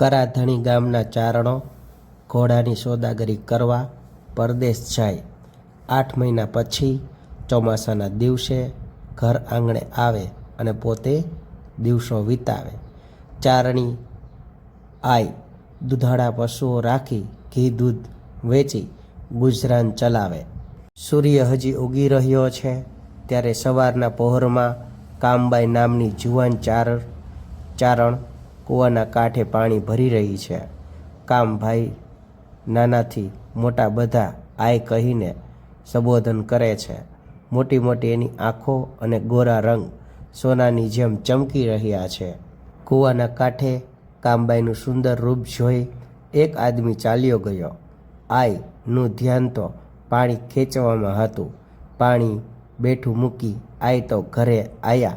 કરાધણી ગામના ચારણો ઘોડાની સોદાગરી કરવા પરદેશ જાય. આઠ મહિના પછી ચોમાસાના દિવસે ઘર આંગણે આવે અને પોતે દિવસો વિતાવે. ચારણી આય દુધાળા પશુઓ રાખી ઘી, દૂધ વેચી ગુજરાન ચલાવે. સૂર્ય હજી ઉગી રહ્યો છે ત્યારે સવારના પહોરમાં કામબાઈ નામની જુવાન ચાર ચારણ કૂવાના કાંઠે પાણી ભરી રહી છે. કામભાઈ નાનાથી મોટા બધા આય કહીને સંબોધન કરે છે. મોટી મોટી એની આંખો અને ગોરા રંગ સોનાની જેમ ચમકી રહ્યા છે. કૂવાના કાંઠે કામબાઈનું સુંદર રૂપ જોઈ એક આદમી ચાલ્યો ગયો. આઈનું ધ્યાન તો પાણી ખેંચવામાં હતું. પાણી બેઠું મૂકી આઈ તો ઘરે આવ્યા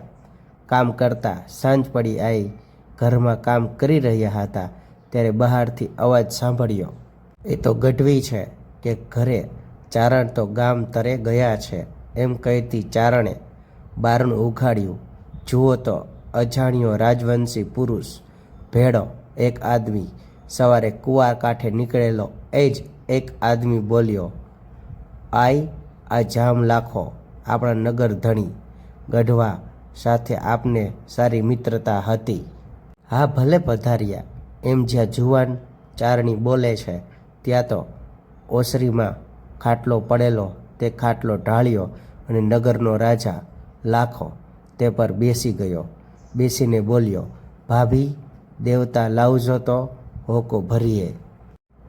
કામ કરતા સાંજ પડી આઈ ઘરમાં કામ કરી રહ્યા હતા, ત્યારે બહારથી અવાજ સાંભળ્યો, એ તો ગઢવી છે કે ઘરે ચારણ તો ગામ તરે ગયા છે. એમ કહેતી ચારણે બારણું ઉઘાડ્યું, જુઓ તો, અજાણ્યો રાજવંશી પુરુષ ભેડો એક આદમી, સવારે કુવા કાંઠે નીકળેલો એ જ એક આદમી બોલ્યો, આઈ, આ જામ લાખો, આપણા નગર ધણી, ગઢવા સાથે આપને સારી મિત્રતા હતી. હા, ભલે પધાર્યા એમ જ્યાં જુવાન ચારણી બોલે છે, ત્યાં તો ઓસરીમાં ખાટલો પડેલો, તે ખાટલો ઢાળ્યો અને નગરનો રાજા લાખો તે પર બેસી ગયો. બેસીને બોલ્યો, ભાભી, દેવતા લાવજો તો હોકો ભરીએ.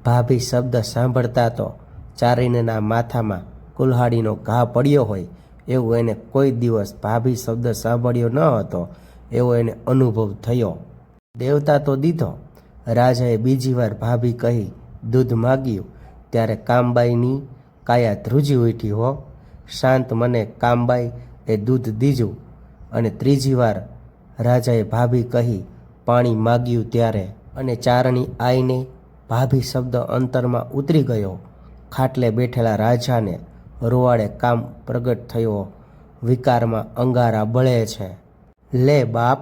ભાભી શબ્દ સાંભળતા તો ચારીના માથામાં કુલ્હાડીનો ઘા પડ્યો હોય, એવું એને કોઈ દિવસ ભાભી શબ્દ સાંભળ્યો ન હતો, એવો એને અનુભવ થયો. દેવતા તો દીધો. રાજાએ બીજી વાર ભાભી કહી, દૂધ માગ્યું. ત્યારે કામબાઈની કાયા ધ્રુજી ઉઠી હો. શાંત મને કામબાઈ, એ દૂધ દીજું. અને ત્રીજી વાર રાજાએ ભાભી કહી, પાણી માગ્યું ત્યારે. અને ચારણી આઈને ભાભી શબ્દ અંતરમાં ઉતરી ગયો. ખાટલે બેઠેલા રાજાને રોવાડે કામ પ્રગટ થયો. વિકારમાં અંગારા બળે છે. લે બાપ,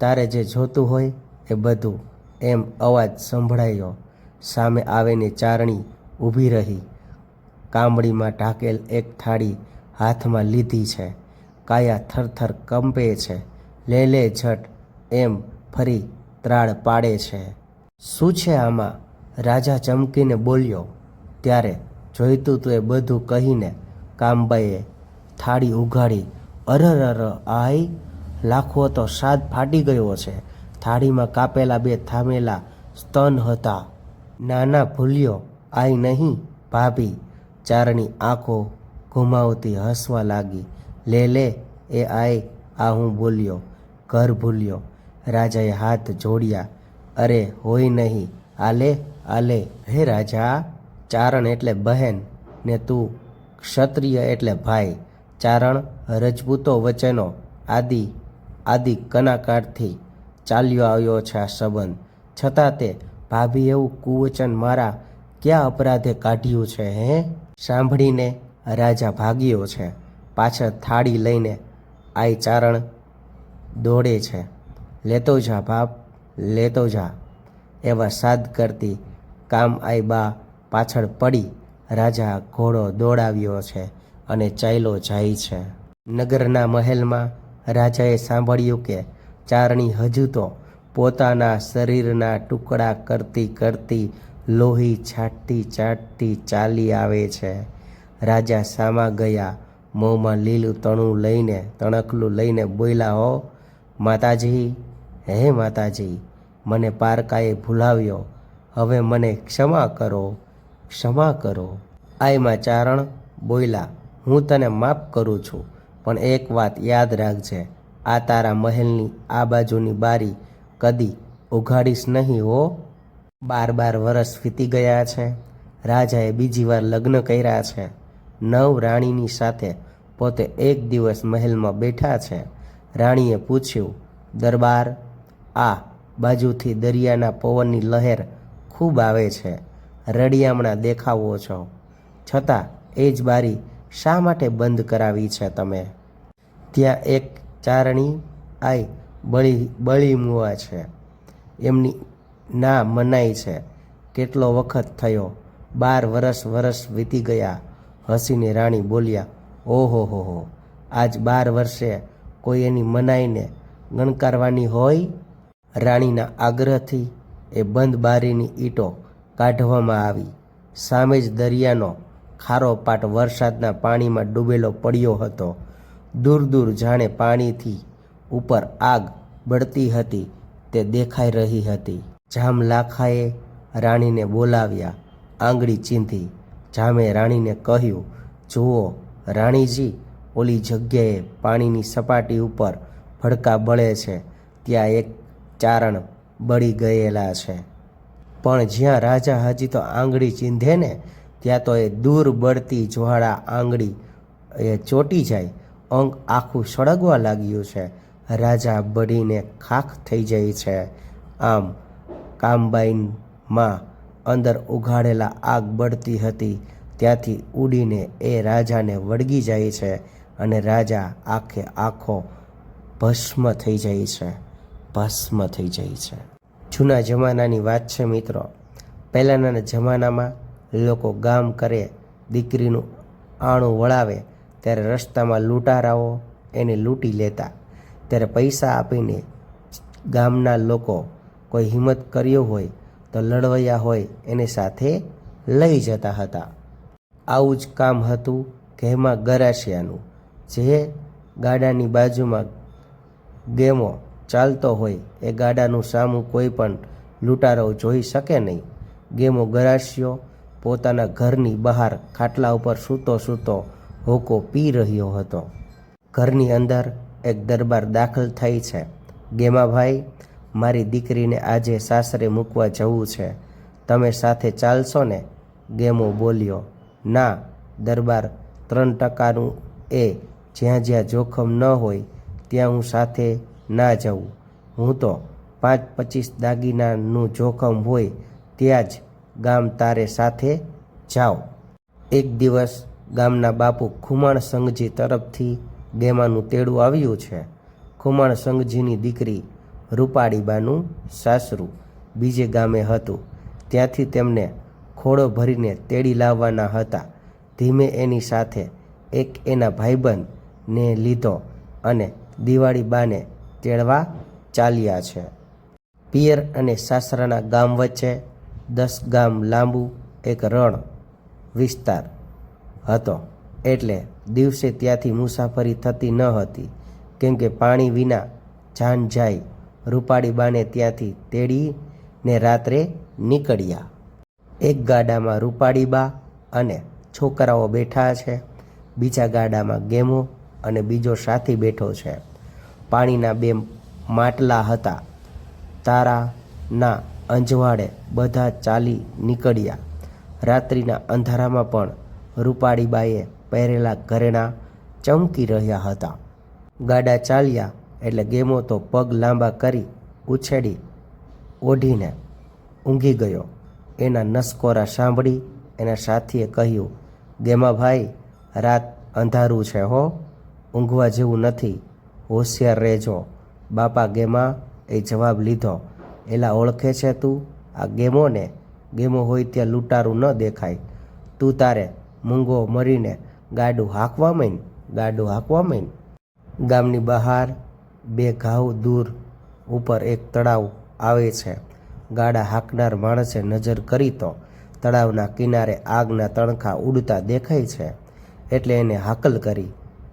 તારે જે જોતું હોય એ બધું એમ અવાજ સંભળાયો. સામે આવીને ચારણી ઊભી રહી. કામડીમાં ઢાકેલ એક થાળી હાથમાં લીધી છે. કાયા થરથર કંપે છે. લે લે ઝટ, એમ ફરી ત્રાળ પાડે છે. શું છે આમાં? રાજા ચમકીને બોલ્યો. ત્યારે જોઈતું તું એ બધું કહીને કામબાઈએ થાળી ઉઘાડી. અરર અર આઈ, લાખો તો સાદ ફાટી ગયો છે. થાળીમાં કાપેલા બે થામેલા સ્તન હતા. નાના ભૂલ્યો આઈ નહીં, ભાભી. ચારણી આંખો ઘુમાવતી હસવા લાગી. લે લે, એ આઈ આ હું બોલ્યો. ઘર ભૂલ્યો. રાજાએ હાથ જોડ્યા. અરે, હોય નહીં. આલે આલે. હે રાજા, ચારણ એટલે બહેન ને તું ક્ષત્રિય એટલે ભાઈ. ચારણ રજપૂતો વચ્ચેનો આદિ આદિ કનાકાળથી ચાલ્યો આવ્યો છે આ સંબંધ. છતાં તે, ભાભી, એવું કુવચન મારા ક્યાં અપરાધે કાઢ્યું છે, હે? સાંભળીને રાજા ભાગ્યો છે. પાછળ થાળી લઈને આઈ ચારણ દોડે છે. લેતો જા, બાપ, લેતો જા. એવા સાદ કરતી કામ આઈ બા પાછળ પડી. રાજા ઘોડો દોડાવ્યો છે અને ચાલ્યો જાય છે. નગરના મહેલમાં રાજાએ સાંભળ્યું કે ચારણી હજુ તો પોતાના શરીરના ટુકડા કરતી કરતી લોહી છાટતી છાટતી ચાલી આવે છે. રાજા સામા ગયા, મોંમાં લીલું તણું લઈને તણકલું લઈને બોલ્યા, હો, માતાજી, હે માતાજી, મને પારકાએ ભૂલાવ્યો. હવે મને ક્ષમા કરો ક્ષમા કરો. આયમાં ચારણ બોલ્યા, હું તને માફ કરું છું, પણ એક વાત યાદ રાખજે. આ તારા મહેલની આ બાજુની બારી કદી ઉઘાડીશ નહીં હો. બાર બાર વરસ વીતી ગયા છે. રાજાએ બીજી વાર લગ્ન કર્યા છે. નવ રાણીની સાથે પોતે એક દિવસ મહેલમાં બેઠા છે. રાણીએ પૂછ્યું, દરબાર, આ બાજુથી દરિયાના પવનની લહેર ખૂબ આવે છે. રડિયામણા દેખાવો છો. છતાં એ જ બારી શા માટે બંધ કરાવી છે તમે? ત્યાં એક ચારણી આઈ બળી બળી મુવા છે. એમની ના મનાય છે. કેટલો વખત થયો? બાર વરસ વરસ વીતી ગયા. હસીને રાણી બોલ્યા, ઓહો હો. આજ બાર વર્ષે કોઈ એની મનાઈને ગણકારવાની હોય? રાણીના આગ્રહથી એ બંધ બારીની ઈંટો કાઢવામાં આવી. સામે જ દરિયાનો ખારો પાટ વરસાદના પાણીમાં ડૂબેલો પડ્યો હતો. દૂર દૂર જાણે પાણીથી ઉપર આગ બળતી હતી, તે દેખાઈ રહી હતી. જામ લાખાએ રાણીને બોલાવ્યા, આંગળી ચીંધી. જામે રાણીને કહ્યું, જુઓ, રાણીજી, ઓલી જગ્યાએ પાણીની સપાટી ઉપર ભડકા બળે છે. ત્યાં એક ચારણ બળી ગયેલા છે. પણ જ્યાં રાજા હજી તો આંગળી ચીંધે ને, ત્યાં તો એ દૂર બળતી જ્વાળા આંગળી એ ચોટી જાય. અંગ આખું સળગવા લાગ્યું છે. રાજા બળીને ખાખ થઈ જાય છે. આમ કામબાઈનમાં અંદર ઉઘાડેલા આગ બળતી હતી. ત્યાંથી ઉડીને એ રાજાને વળગી જાય છે અને રાજા આખે આખો ભસ્મ થઈ જાય છે. ભસ્મ થઈ જાય છે. જૂના જમાનાની વાત છે મિત્રો. પહેલાંના જમાનામાં લોકો ગામ કરે, દીકરીનું આણું વળાવે ત્યારે રસ્તામાં લૂંટારાઓ એને લૂંટી લેતા. ત્યારે પૈસા આપીને ગામના લોકો કોઈ હિંમત કર્યો હોય તો લડવૈયા હોય એને સાથે લઈ જતા હતા. આવું જ કામ હતું ઘેમાં ગરાશિયાનું જે ગાડાની બાજુમાં ગેમો ચાલતો હોય એ ગાડાનું સામું કોઈ પણ લૂંટારો જોઈ શકે નહીં. ગેમો ગરાશિયો પોતાના ઘરની બહાર ખાટલા ઉપર સૂતો સૂતો હોકો પી રહ્યો હતો. ઘરની અંદર એક દરબાર દાખલ થઈ છે. ગેમાભાઈ મારી દીકરીને આજે સાસરે મૂકવા જવું છે. તમે સાથે ચાલશો ને? ગેમો બોલ્યો. ના, દરબાર ત્રણ ટકાનું એ. જ્યાં જ્યાં જોખમ ન હોય, ત્યાં હું સાથે ના જઉં. હું તો પાંચ પચીસ દાગીનાનું જોખમ હોય, ત્યાં જ ગામ તારે સાથે જાઓ એક દિવસ ગામના બાપુ ખુમાણ સંઘજી તરફથી ગેમાનું તેડું આવ્યું છે. ખુમાણ સંઘજીની દીકરી રૂપાળીબાનું સાસરું બીજે ગામે હતું. ત્યાંથી તેમને ખોળો ભરીને તેડી લાવવાના હતા. ધીમે એની સાથે એક એના ભાઈબંધને લીધો અને દિવાળી બાને તેડવા ચાલ્યા છે. પિયર અને સાસરાના ગામ વચ્ચે દસ ગામ લાંબુ એક રણ વિસ્તાર હતો. એટલે દિવસે ત્યાંથી મુસાફરી થતી ન હતી. કેમ કે પાણી વિના જાન જાય, રૂપાળી બાને ત્યાંથી તેડીને રાત્રે નીકળ્યા. એક ગાડામાં રૂપાળીબા અને છોકરાઓ બેઠા છે. બીજા ગાડામાં ગેમો અને બીજો સાથી બેઠો છે. પાણીના બે માટલા હતા. તારાના અંજવાળે બધા ચાલી નીકળ્યા. રાત્રિના અંધારામાં પણ રૂપાળીબાએ પહેરેલા ઘરેણાં ચમકી રહ્યા હતા. ગાડા ચાલ્યા એટલે ગેમો તો પગ લાંબા કરી ઉછેડી ઓઢીને ઊંઘી ગયો. એના નસકોરા સાંભળી એના સાથીએ કહ્યું, ગેમાભાઈ, રાત અંધારું છે હો. ઊંઘવા જેવું નથી. હોશિયાર રહેજો. બાપા ગેમા એ જવાબ લીધો, એલા ઓળખે છે તું? આ ગેમોને? ગેમો હોય ત્યાં લૂંટારું ન દેખાય. તું તારે મૂંગો મરીને ગાડું હાંકવા માંડ, ગાડું હાંકવા માંડ. ગામની બહાર બે ઘાવ દૂર ઉપર એક તળાવ આવે છે. ગાડા હાંકનાર માણસે નજર કરી તો તળાવના કિનારે આગના તણખા ઉડતા દેખાય છે. એટલે એને હાકલ કરી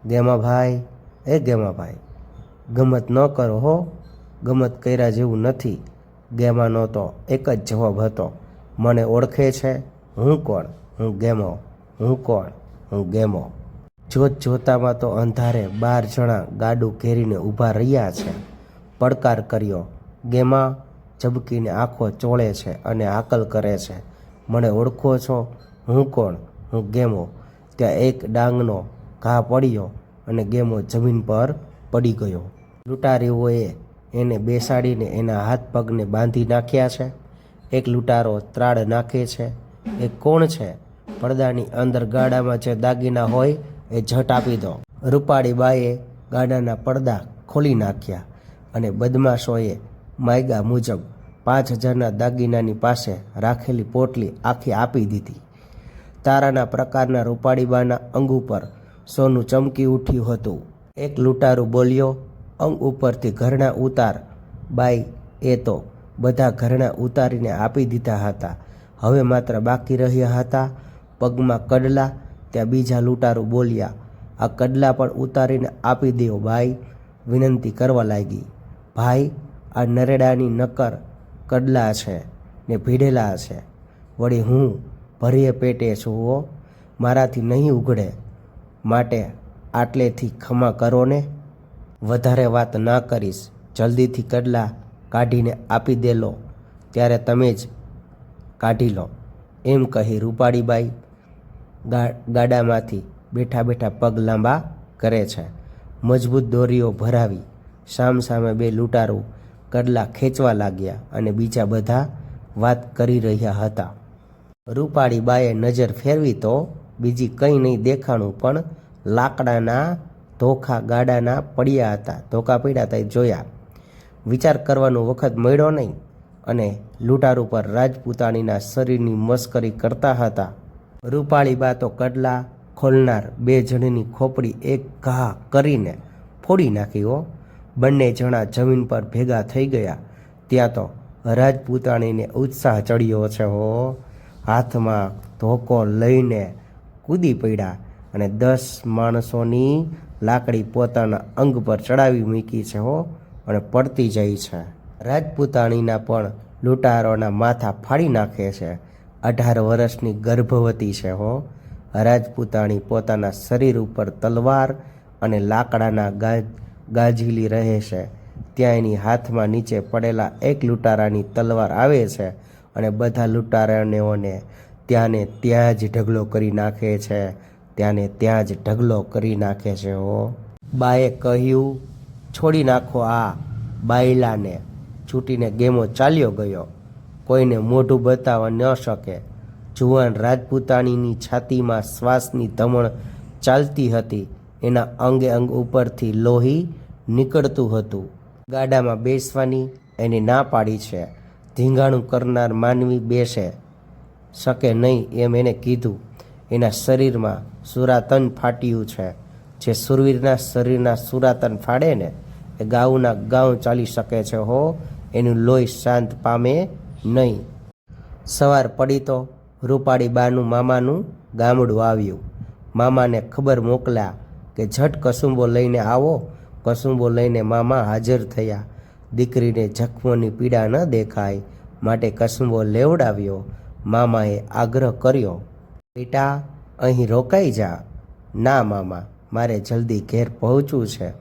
ગેમાભાઈ એ ગેમાભાઈ ગમત ન કરો હો, ગમત કર્યા જેવું નથી. ગેમાનો તો એક જ જવાબ હતો, મને ઓળખે છે, હું કોણ? હું ગેમો હું કોણ? હું ગેમો. જોત જોતામાં તો અંધારે બાર જણા ગાડું ઘેરીને ઊભા રહ્યા છે. પડકાર કર્યો. ગેમા ઝબકીને આંખો ચોળે છે અને આકલ કરે છે. મને ઓળખો છો? હું કોણ? હું ગેમો. ત્યાં એક ડાંગનો ઘા પડ્યો અને ગેમો જમીન પર પડી ગયો. લૂંટારીઓએ એને બેસાડીને એના હાથ પગને બાંધી નાખ્યા છે. એક લૂંટારો ત્રાડ નાખે છે. એ કોણ છે? પડદાની અંદર ગાડામાં જે દાગીના હોય એ ઝટ આપી દો. રૂપાળી બાએ ગાડાના પડદા ખોલી નાખ્યા અને બદમાશોએ માયગા મુજબ પાંચ હજારના દાગીનાની પાસે રાખેલી પોટલી આખી આપી દીધી. તારાના પ્રકારના રૂપાળીબાના અંગ ઉપર સોનું ચમકી ઉઠ્યું હતું. એક લૂંટારું બોલ્યો, અંગ ઉપરથી ઘરણા ઉતાર. બાઈ, એ તો બધા ઘરણા ઉતારીને આપી દીધા હતા. હવે માત્ર બાકી રહ્યા હતા પગમાં કડલા, ત્યાં બીજા લૂંટારું બોલ્યા, આ કડલા પણ ઉતારીને આપી દેવો ભાઈ, વિનંતી કરવા લાગી. ભાઈ, આ નરેડાની નકર કડલા છે ને ભીડેલા છે. વળી હું ભરીએ પેટે છું મારાથી નહીં ઉઘડે. માટે આટલેથી ખમા કરો ને. વધારે વાત ના કરીશ. જલ્દીથી કડલા કાઢીને આપી દેલો. ત્યારે તમે જ કાઢી લો. એમ કહી રૂપાળીબાઈ ગાડામાંથી બેઠા બેઠા પગ લાંબા કરે છે. મજબૂત દોરીઓ ભરાવી, સામ સામે બે લૂંટારું કડલા ખેંચવા લાગ્યા અને બીજા બધા વાત કરી રહ્યા હતા. રૂપાળી બાએ નજર ફેરવી તો બીજી કંઈ નહીં દેખાણું, પણ લાકડાના ધોખા ગાડાના પડ્યા હતા, ધોકા પડ્યા હતા જોયા. વિચાર કરવાનો વખત મળ્યો નહીં અને લૂંટાર ઉપર રાજપૂતાણીના શરીરની મસ્કરી કરતા હતા. રૂપાળી બા તો કડલા ખોલનાર બે જણની ખોપડી એક ઘા કરીને ફોડી નાખી હો. બંને જણા જમીન પર ભેગા થઈ ગયા. ત્યાં તો રાજપૂતાણીને ઉત્સાહ ચડ્યો છે હો. હાથમાં ધોકો લઈને કૂદી પડ્યા અને દસ માણસોની લાકડી પોતાના અંગ પર ચડાવી મૂકી છે હો અને પડતી જાય છે. રાજપૂતાણીના પણ લૂંટારોના માથા ફાડી નાખે છે. અઢાર વર્ષની ગર્ભવતી છે હો. રાજપૂતાણી પોતાના શરીર ઉપર તલવાર અને લાકડાના ગાજ, ગાજીલી રહે છે. ત્યાં એની હાથમાં નીચે પડેલા એક લૂંટારાની તલવાર આવે છે અને બધા લૂંટારાઓને ત્યાંને ત્યાં જ ઢગલો કરી નાખે છે. ત્યાંને ત્યાં જ ઢગલો કરી નાખે છે હો. બાએ કહ્યું, છોડી નાખો આ બાયલાને. છૂટીને ગેમો ચાલ્યો ગયો. કોઈને મોઢું બતાવવા ન શકે. જુવાન રાજપૂતાણીની છાતીમાં શ્વાસની ધમણ ચાલતી હતી. એના અંગે અંગ ઉપરથી લોહી નીકળતું હતું. ગાડામાં બેસવાની એને ના પાડી છે. ધીંગાણું કરનાર માનવી બેસે. શકે નહીં એમ એને કીધું. એના શરીરમાં સુરાતન ફાટ્યું છે. જે સુરવીરના શરીરના સુરાતન ફાડે ને એ ગાઉના ગાઉ ચાલી શકે છે હો. એનું લોહી શાંત પામે નહીં. સવાર પડી તો રૂપાળી બાનું મામાનું ગામડું આવ્યું. મામાને ખબર મોકલ્યા કે ઝટ કસુંબો લઈને આવો. કસુંબો લઈને મામા હાજર થયા. દીકરીને જખમોની પીડા ન દેખાય માટે કસુંબો લેવડાવ્યો. મામાએ આગ્રહ કર્યો, બેટા, અહીં રોકાઈ જા. ના મામા, મારે જલ્દી ઘેર પહોંચવું છે.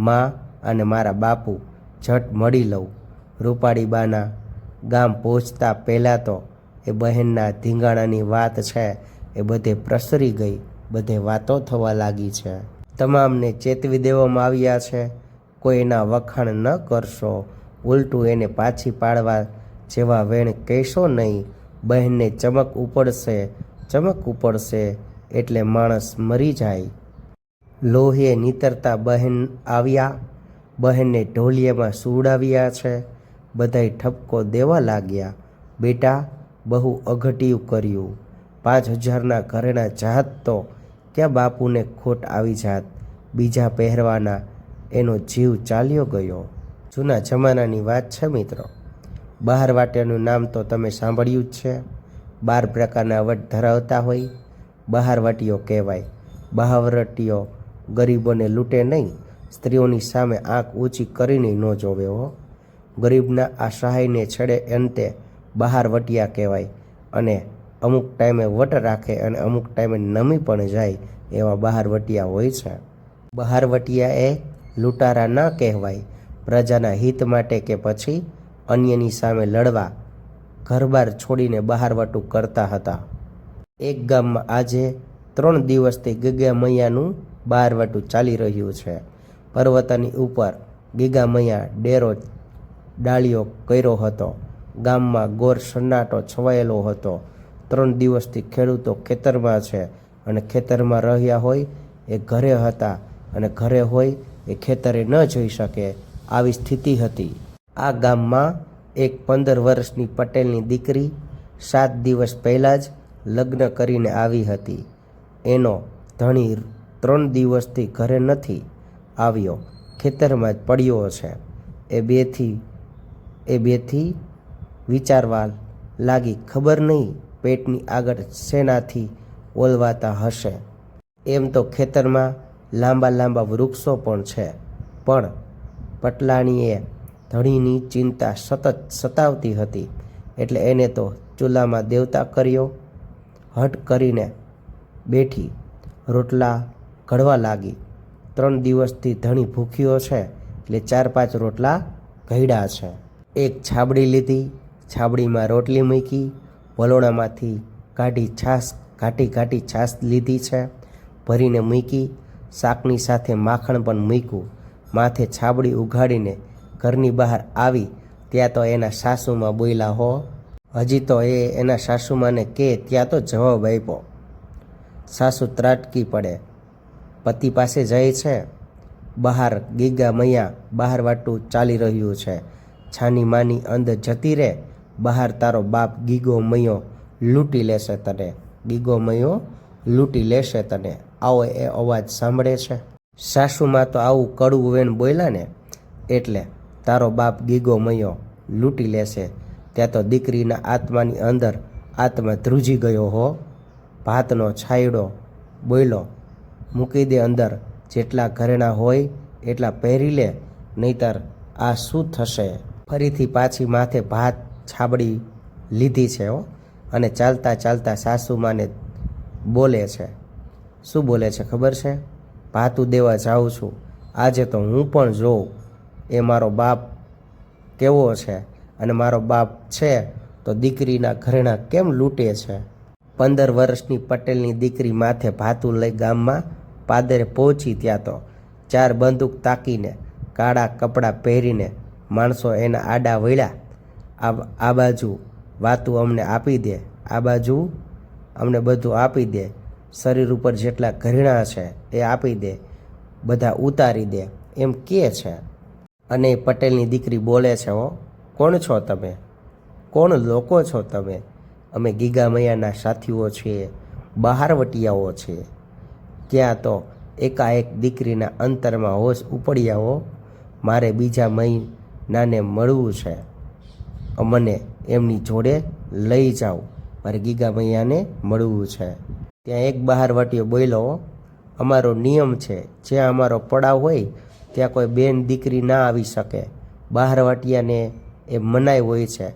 મા અને મારા બાપુ, ઝટ મળી લઉં. રૂપાળી બાના ગામ પહોંચતા પહેલાં તો એ બહેનના ધીંગાણાની વાત છે એ બધે પ્રસરી ગઈ, બધે વાતો થવા લાગી છે. તમામને ચેતવી દેવામાં આવ્યા છે કોઈ એના વખાણ ન કરશો. ઉલટું એને પાછી પાડવા જેવા વેણ કહેશો નહીં. બહેનને ચમક ઉપડશે ચમક ઉપડશે એટલે માણસ મરી જાય. લોહીએ નીતરતા બહેન આવ્યા, બહેનને ઢોલિયામાં સુવડાવ્યા છે. બધાય ઠપકો દેવા લાગ્યા. બેટા, બહુ અઘટિયું કર્યું. પાંચ હજારના ઘરેણા જાત તો ક્યાં બાપુને ખોટ આવી જાત? બીજા પહેરવાના એનો જીવ ચાલ્યો ગયો. જૂના જમાનાની વાત છે મિત્રો. બહાર વાટ્યાનું નામ તો તમે સાંભળ્યું જ છે. બાર પ્રકારના વટ ધરાવતા હોય. બહારવટીઓ કહેવાય. બહારવટીઓ ગરીબોને લૂંટે નહીં. સ્ત્રીઓની સામે આંખ ઊંચી કરીને ન જોવે હો. ગરીબના આ સહાયને છેડે અંતે બહાર વટિયા કહેવાય અને અમુક ટાઈમે વટ રાખે અને અમુક ટાઈમે નમી પણ જાય એવા બહારવટિયા હોય છે. બહારવટિયા એ લૂંટારા ન કહેવાય, પ્રજાના હિત માટે કે પછી અન્યની સામે લડવા, ઘરબાર છોડીને બહારવટું કરતા હતા. એક ગામમાં આજે ત્રણ દિવસથી ગગા મૈયાનું બહારવટું ચાલી રહ્યું છે. પર્વતની ઉપર ગીગા મૈયા ડેરો ડાળીઓ કર્યો હતો. ગામમાં ગોર સન્નાટો છવાયેલો હતો. ત્રણ દિવસથી ખેડૂતો ખેતરમાં છે અને ખેતરમાં રહ્યા હોય એ ઘરે હતા અને ઘરે હોય એ ખેતરે ન જઈ શકે આવી સ્થિતિ હતી. આ ગામમાં એક પંદર વર્ષની પટેલની દીકરી સાત દિવસ પહેલાં જ લગ્ન કરીને આવી હતી. એનો ધણી ત્રણ દિવસથી ઘરે નથી આવ્યો. ખેતરમાં જ પડ્યો છે. એ બેથી એ બેથી વિચારવા લાગી ખબર નહીં પેટની આગળ શેનાથી ઓલવાતા હશે. એમ તો ખેતરમાં લાંબા લાંબા વૃક્ષો પણ છે. પણ પટલાણીએ ધણીની ચિંતા સતત સતાવતી હતી એટલે એને તો ચૂલામાં દેવતા કર્યો હટ કરીને બેઠી રોટલા ઘડવા લાગી. ત્રણ દિવસથી ધણી ભૂખ્યો છે એટલે ચાર પાંચ રોટલા ઘડ્યા છે. એક છાબડી લીધી, છાબડીમાં રોટલી મૂકી, વલોણામાંથી કાઢી છાશ ઘાટી ઘાટી છાશ લીધી છે, ભરીને મૂકી, શાકની સાથે માખણ પણ મૂક્યું. માથે છાબડી ઉઘાડીને ઘરની બહાર આવી, ત્યાં તો એના સાસુમાં બોલ્યા, હો, હજી તો એ એના સાસુમાને કે, ત્યાં તો જવાબ આપ્યો. સાસુ ત્રાટકી પડે. પતિ પાસે જાય છે. બહાર ગીગા મૈયા બહાર વાટું ચાલી રહ્યું છે. છાની માની અંદર જતી રહે, બહાર તારો બાપ ગીગો મયો લૂંટી લેશે તને. ગીગો મયો લૂંટી લેશે તને. આવો એ અવાજ સાંભળે છે. સાસુમાં તો આવું કડવું વેણ બોલ્યા ને, એટલે તારો બાપ ગીગો મયો લૂંટી લેશે. ત્યાં તો દીકરીના આત્માની અંદર આત્મા ધ્રુજી ગયો હો. ભાતનો છાયડો બોયલો, મૂકી દે અંદર. જેટલા ઘરેણા હોય એટલા પહેરી લે, નહીતર આ શું થશે? ફરીથી પાછી માથે ભાત છાબડી લીધી છે હો. અને ચાલતા ચાલતા સાસુમાને બોલે છે. શું બોલે છે ખબર છે? ભાતું દેવા જાઉં છું. આજે તો હું પણ જોઉં. એ મારો બાપ કેવો છે? અને મારો બાપ છે તો દીકરીના ઘરેણા કેમ લૂંટે છે? પંદર વર્ષની પટેલની દીકરી માથે ભાતું લઈ ગામમાં પાદરે પહોંચી ત્યાં તો ચાર બંદૂક તાકીને, કાળા કપડાં પહેરીને માણસો એના આડા વળ્યા. આ બાજુ વાતું અમને આપી દે. આ બાજુ અમને બધું આપી દે. શરીર ઉપર જેટલા ઘરેણા છે એ આપી દે. બધા ઉતારી દે. એમ કહે છે. અને પટેલની દીકરી બોલે છે, હો, કોણ છો તમે? કોણ લોકો છો તમે? અમે ગીગામૈયાના સાથીઓ છીએ, બહારવટિયાઓ છીએ. ત્યાં તો એકાએક દીકરીના અંતરમાં હોશ ઉપડ્યા હો. મારે બીજા મહિનાને મળવું છે. મને એમની જોડે લઈ જાઓ. મારે ગીગા મૈયાને મળવું છે. ત્યાં એક બહારવાટીઓ બોલ્યો અમારો નિયમ છે, જ્યાં અમારો પડાવ હોય, ત્યાં કોઈ બેન દીકરી ના આવી શકે. બહારવાટિયાને એ મનાઈ હોય છે.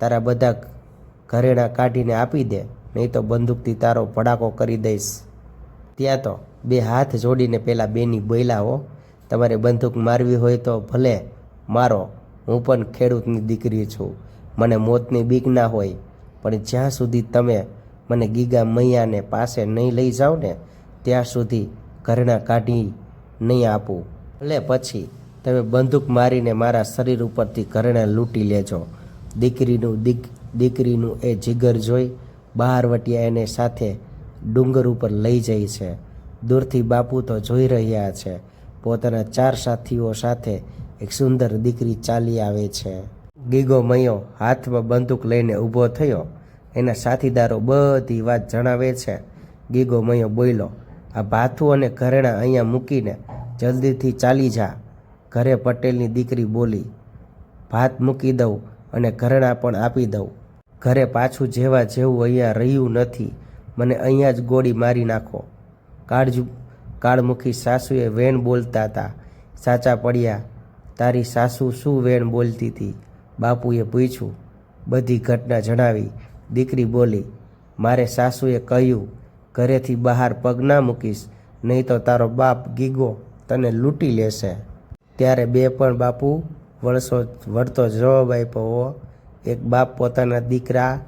તારા બધા ઘરેણા કાઢીને આપી દે, નહીં તો બંદૂકથી તારો ભડાકો કરી દઈશ. ત્યાં તો બે હાથ જોડીને પેલા બેની બોયલા તમારે બંદૂક મારવી હોય તો ભલે મારો હું પણ ખેડૂતની દીકરી છું. મને મોતની બીક ના હોય, પણ જ્યાં સુધી તમે મને ગીગા મૈયાને પાસે નહીં લઈ જાઓ ને, ત્યાં સુધી ઘરના કાઢી નહીં આપું. એટલે પછી તમે બંદૂક મારીને મારા શરીર ઉપરથી ઘરેણા લૂંટી લેજો. દીકરીનું દીક, દીકરીનું એ જીગર જોઈ બહારવટિયા એને સાથે ડુંગર ઉપર લઈ જાય છે. દૂરથી બાપુ તો જોઈ રહ્યા છે. પોતાના ચાર સાથીઓ સાથે એક સુંદર દીકરી ચાલી આવે છે. ગીગો મયો, હાથમાં બંદૂક લઈને ઊભો થયો. એના સાથીદારો બધી વાત જણાવે છે. ગીગો મયો બોલ્યો, આ ભાથું અને ઘરેણા અહીંયા મૂકીને જલ્દીથી ચાલી જા. ઘરે પટેલની દીકરી બોલી, ભાત મૂકી દઉં અને ઘરેણા પણ આપી દઉં. ઘરે પાછું જેવા જેવું અહીંયા રહ્યું નથી. મને અહીંયા જ ગોળી મારી નાખો. કાળજ, કાળમુખી સાસુએ વેન બોલતા હતા. સાચા પડ્યા. તારી સાસુ શું વેણ બોલતી હતી? બાપુએ પૂછ્યું. બધી ઘટના જણાવી. દીકરી બોલી, મારે સાસુએ કહ્યું, ઘરેથી બહાર પગ ના મૂકીશ, નહીં તો તારો બાપ ગીગો તને લૂંટી લેશે. ત્યારે બે પણ બાપુ વળસો વળતો જવાબ આપ્યો એક બાપ પોતાના દીકરા,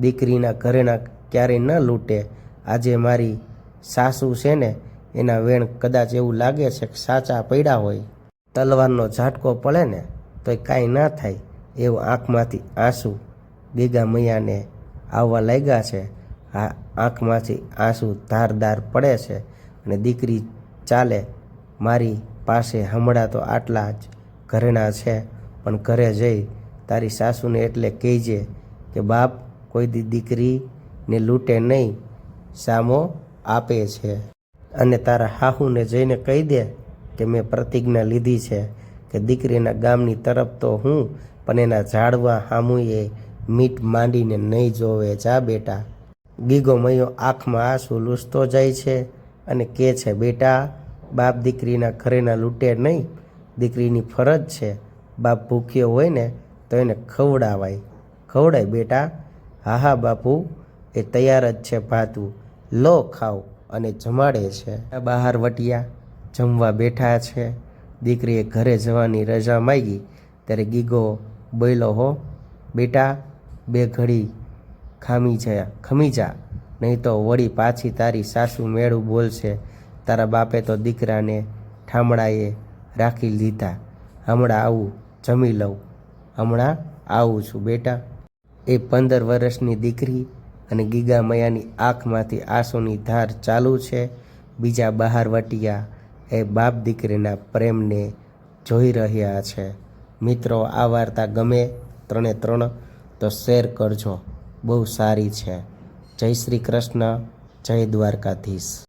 દીકરીના ઘરેના ક્યારેય ન લૂંટે. આજે મારી સાસુ છે ને, એના વેણ કદાચ એવું લાગે છે કે સાચા પડ્યા હોય. તલવારનો ઝાટકો પડે ને તો કાંઈ ના થાય એવું આંખમાંથી આંસુ ગીગા મૈયાને આવવા લાગ્યા છે. આ આંખમાંથી આંસુ ધારદાર પડે છે અને દીકરી ચાલે, મારી પાસે હમણાં તો આટલા જ ઘરેણા છે, પણ ઘરે જઈ તારી સાસુને એટલે કહેજે કે બાપ કોઈ દી દીકરીને લૂંટે નહીં, સામો આપે છે. અને તારા હાહુને જઈને કહી દે કે મેં પ્રતિજ્ઞા લીધી છે કે દીકરીના ગામની તરફ તો હું, પણ એના ઝાડવા હામુએ મીટ માંડીને નહીં જોવે. જા બેટા. ગીગો મયો આંખમાં આંસુ લૂસતો જાય છે અને કહે છે, બેટા, બાપ દીકરીના ઘરેના લૂંટે નહીં. દીકરીની ફરજ છે. બાપ ભૂખ્યો હોય ને તો એને ખવડાવાય. ખવડાય, બેટા? હા હા, બાપુ. એ તૈયાર જ છે ભાતું લો ખાવ. અને જમાડે છે. બહાર વટિયા. જમવા બેઠા છે. દીકરીએ ઘરે જવાની રજા માગી, ત્યારે ગીગો બોલ્યો, હો, બેટા, બે ઘડી ખામી જયા ખમી જા. નહીં તો વળી પાછી તારી સાસુ મેળું બોલશે. તારા બાપે તો દીકરાને ઠામડાએ રાખી લીધા. હમણાં આવું જમી લઉં. હમણાં આવું છું, બેટા. એ પંદર વર્ષની દીકરી અને ગીગા મયાની આંખમાંથી આંસુની ધાર ચાલુ છે. બીજા બહાર વટિયા એ બાપ દીકરીના પ્રેમને જોઈ રહ્યા છે. મિત્રો, આ વાર્તા ગમે ત્રણે ત્રણ તો શેર કરજો. બહુ સારી છે. જય શ્રી કૃષ્ણ. જય દ્વારકાધીશ.